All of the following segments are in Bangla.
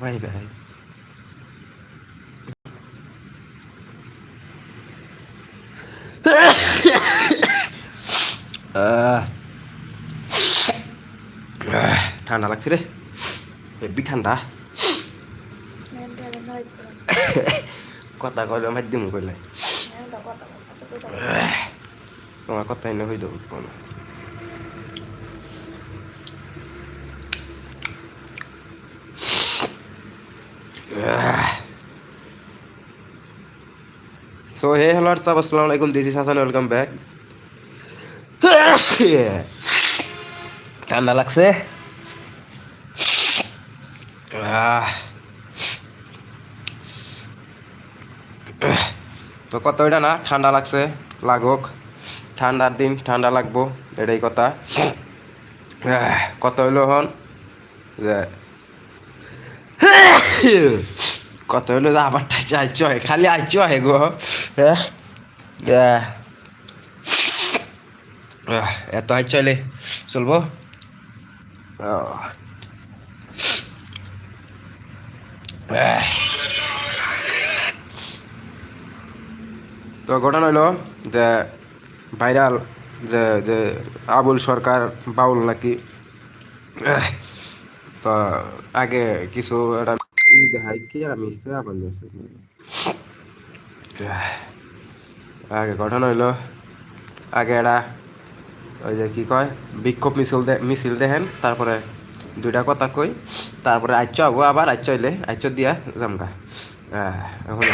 ভাই ভাই আহ, আহ, ঠান্ডা লাগছে রে হেব্বি ঠান্ডা কথা কইলে মাধ্যম কইলে তোমার কথা এনে হইল উঠবো না সো হে হ্যালো হোয়াটসঅ্যাপ আসসালামু আলাইকুম this is Hasan welcome back ঠান্ডা লাগছে। তো কত এটা না ঠান্ডা লাগছে লাগুক ঠান্ডার দিন ঠান্ডা লাগবো এটাই কথা কত হইল হন যে কত হইল যে আবার আইচ হয় খালি আইচ হয় গো। এত আইচ চলে চলবো। তো ঘটনা হইল যে ভাইরাল যে যে আবুল সরকার বাউল নাকি তো আগে কিছু একটা ই দেখাই কি আমি আবার। আহ, আগে ঘটনা হইল আগে এরা ওই যে কি কয় বিক্ষোভ মিছিল মিছিল দেখেন তারপরে দুইটা কথা কই তারপরে আইচ হব আবার আইচ হইলে আইচ দিয়া জামগা আহ, এখন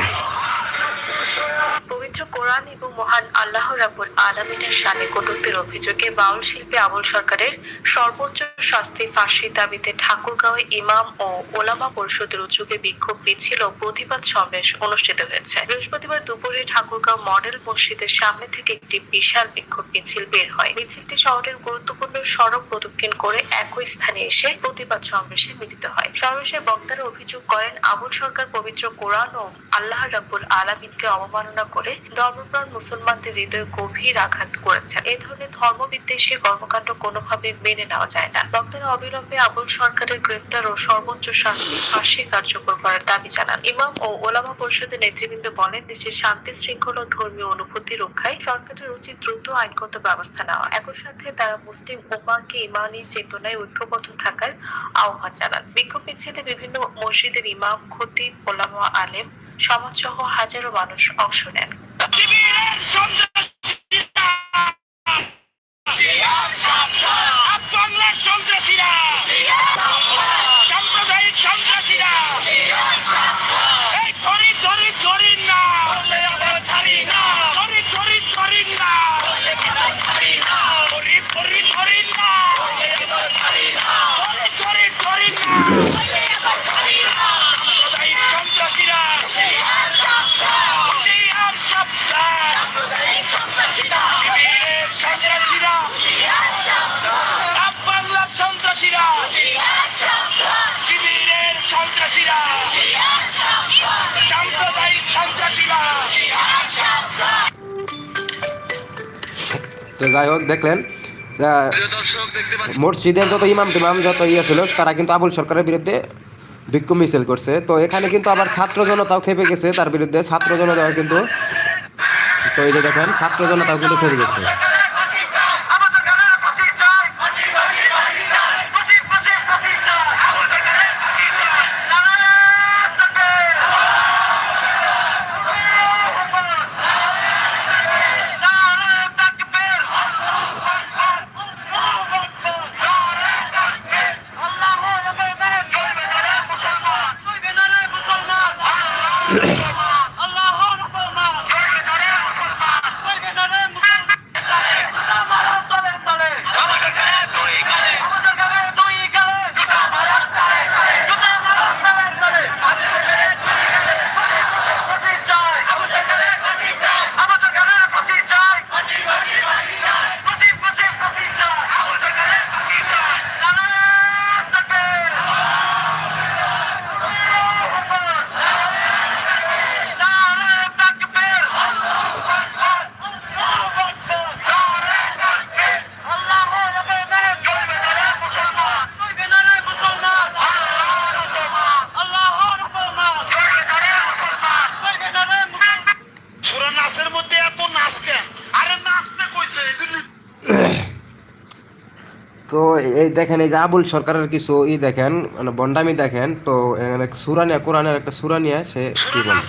মহান আল্লাহ রাবুল আলমিনের সানে কটূক্তির অভিযোগে বাউল শিল্পী আবুল সরকারের সর্বোচ্চ শাস্তি ফাঁসির দাবিতে ঠাকুরগাঁওয়ে ইমাম ও ওলামা পরিষদের উদ্যোগে বিক্ষোভ মিছিল ও প্রতিবাদ সমাবেশ অনুষ্ঠিত হয়েছে। বৃহস্পতিবার দুপুরে ঠাকুরগাঁও মডেল মসজিদের সামনে থেকে একটি বিশাল বিক্ষোভ মিছিল বের হয়। মিছিলটি শহরের গুরুত্বপূর্ণ সড়ক প্রদক্ষিণ করে একই স্থানে এসে প্রতিবাদ সমাবেশে মিলিত হয়। সমাবেশে বক্তারা অভিযোগ করেন, আবুল সরকার পবিত্র কোরআন ও আল্লাহ রাবুল আলামিনকে অবমাননা করে ধর্মপ্রাণ মুসলমানদের হৃদয়ে গভীর আঘাত করেছেন এ ধরনের ধর্মবিদ্বেষী কর্মকাণ্ড কোনোভাবে মেনে নেওয়া যায় না। বক্তারা অবিলম্বে আবুল সরকারের গ্রেফতার ও সর্বোচ্চ শাস্তি ফাঁসি কার্যকর করার দাবি জানান। ইমাম ও ওলামা পরিষদের নেতৃবৃন্দ বলেন, দেশের শান্তি শৃঙ্খলা ও ধর্মীয় অনুভূতি রক্ষায় সরকারের উচিত দ্রুত আইনগত ব্যবস্থা নেওয়া। একই সাথে তারা মুসলিম উম্মাকে ইমানি চেতনায় ঐক্যবদ্ধ থাকার আহ্বান জানান। বিক্ষোভ মিছিলে বিভিন্ন মসজিদের ইমাম, খতিব, ওলামা, আলেম, সমাজসহ হাজারো মানুষ অংশ নেন। শিবিরের তো যাই হোক দেখলেন মসজিদের যত ইমাম টিমাম যত ইয়ে ছিল তারা কিন্তু আবুল সরকারের বিরুদ্ধে বিক্ষোভ মিছিল করছে। তো এখানে কিন্তু আবার ছাত্র জনতাও খেপে গেছে তার বিরুদ্ধে। ছাত্র জনতাও কিন্তু তো এই যে দেখেন ছাত্র জনতাও কিন্তু খেপে গেছে। তো এই দেখেন এই যে আবুল সরকারের কিছু ই দেখেন মানে বন্ডামি দেখেন তো এখানে সুরানিয়া কোরআনের একটা সুরানিয়া সে কি বলে?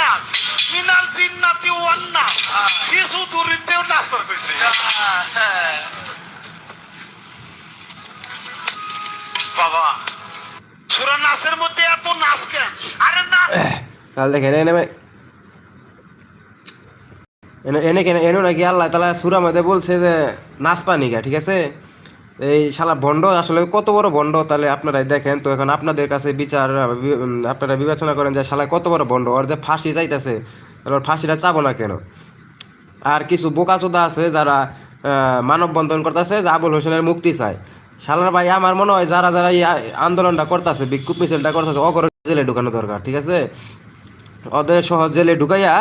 নাচের মিনাল জিন্নাতি ওয়ান নাস ফি সুদুরিন দেও নাচ কইছে বাবা সুরা নাচের মধ্যে এত নাচ কেন আরে না তাহলে দেখেন এনে এনে এনে কেন এনে নাকি আল্লাহ তালা সুরা মধ্যে বলছে যে নাচ পানি গা ঠিক আছে এই শালা ভণ্ড, আসলে কত বড় ভণ্ড, তাহলে আপনারাই দেখেন। তো এখন আপনাদের কাছে বিচার, আপনারা বিবেচনা করেন যে শালা কত বড় ভণ্ড, ওর যে ফাঁসি চাইতেছে ওর ফাঁসিটা চাবো না কেন? আর কিছু বোকাচোদা আছে যারা মানববন্ধন করতেছে, যে আবুল হোসেনের মুক্তি চায়। শালার ভাই, আমার মনে হয় যারা যারা এই আন্দোলনটা করতেছে, বিক্ষোভ মিছিলটা করতেছে অগর জেলে ঢুকানো দরকার, ঠিক আছে? ওদের সহ জেলে ঢুকাইয়া,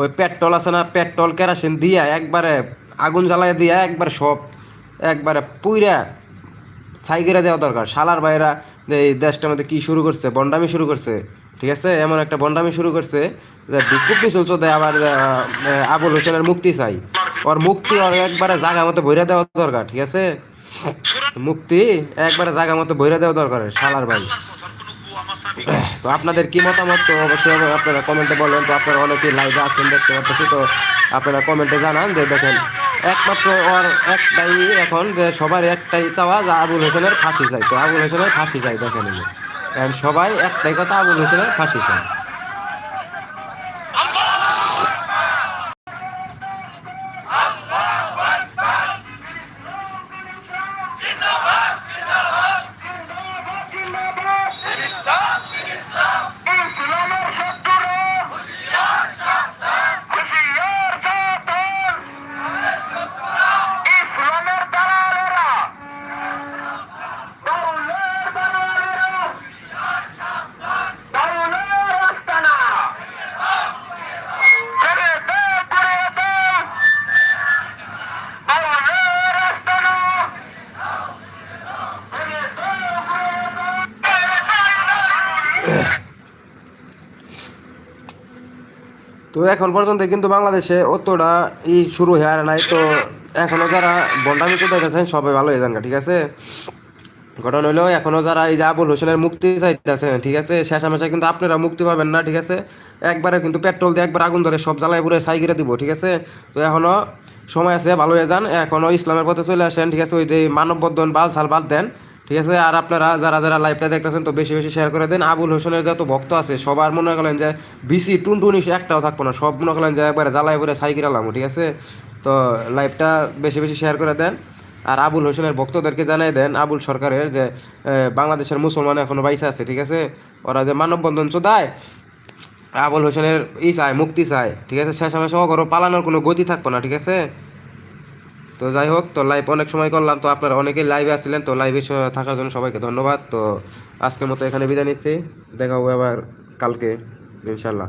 ওই পেট্রোল আছে না, পেট্রোল কেরাসিন দিয়া একবারে আগুন জ্বালাইয়া দিয়া একবারে সব একবারে পুইরা সাইকেরা দেওয়া দরকার। শালার ভাইরা এই দেশটার মধ্যে কী শুরু করছে? বন্ডামি শুরু করছে। ঠিক আছে? এমন একটা বন্ডামি শুরু করছে যে বিক্ষোভ মিছিল চলতে আবার আবুল হোসেনের মুক্তি চাই। ওর মুক্তি ওর একবারে জায়গা মতো ভৈরা দেওয়া দরকার, ঠিক আছে? মুক্তি একবারে জায়গা মতো ভৈরা দেওয়া দরকার, শালার ভাই। তো আপনাদের কি মতামত? তো অবশ্যই আপনারা কমেন্টে বলেন। তো আপনারা অনেকে লাইভে আছেন, দেখতে পাচ্ছি তো আপনারা কমেন্টে জানান যে, দেখেন, একমাত্র ওর একটাই এখন যে সবার একটাই চাওয়া যে আবুল হোসেনের ফাঁসি চাই। তো আবুল হোসেনের ফাঁসি চাই, দেখেন সবাই একটাই কথা, আবুল হোসেনের ফাঁসি চাই তো এখন পর্যন্ত কিন্তু বাংলাদেশে অতটা ই শুরু হয়ে আর নাই। তো এখনও যারা বন্ডামি চলতেছেন সবাই ভালো হয়ে যান ঠিক আছে? ঘটনা হলো, এখনও যারা এই যে আবুল হোসেনের মুক্তি চাইতেছেন, ঠিক আছে? শেষামেশা কিন্তু আপনারা মুক্তি পাবেন না, ঠিক আছে? একবারে কিন্তু পেট্রোল দিয়ে একবার আগুন ধরে সব জ্বালায় পুরো সাইকেলে দিব, ঠিক আছে? তো এখনও সময় আছে, ভালো হয়ে যান। এখনও ইসলামের পথে চলে আসেন, ঠিক আছে? ওই যে মানববন্ধন বাল ছাল বাদ দেন। ঠিক আছে? আর আপনারা যারা যারা লাইভটা দেখতেছেন, তো বেশি বেশি শেয়ার করে দেন। আবুল হোসেনের যত ভক্ত আছে, সবার মনে করেন যে বিসি টুনটুনি একটাও থাকব না। সব মনে করেন যে, একবারে জ্বালায় পুরো সাইকেল আলাম, ঠিক আছে? তো লাইভটা বেশি বেশি শেয়ার করে দেন। আর আবুল হোসেনের ভক্তদেরকে জানাই দেন, আবুল সরকারের যে বাংলাদেশের মুসলমান এখনও বাইসে আছে, ঠিক আছে? ওরা যে মানববন্ধন চোদায়, আবুল হোসেনের ই চায়, মুক্তি চায়, ঠিক আছে? শেষামেশ অগরও পালানোর কোনো গতি থাকব না, ঠিক আছে? তো যাই হোক, তো লাইভ অনেক সময় করলাম, তো আপনারা অনেকেই লাইভে আসছিলেন তো লাইভে থাকার জন্য সবাইকে ধন্যবাদ। তো আজকের মতো এখানে বিদায় নিচ্ছি, দেখা হবে আবার কালকে ইনশাল্লাহ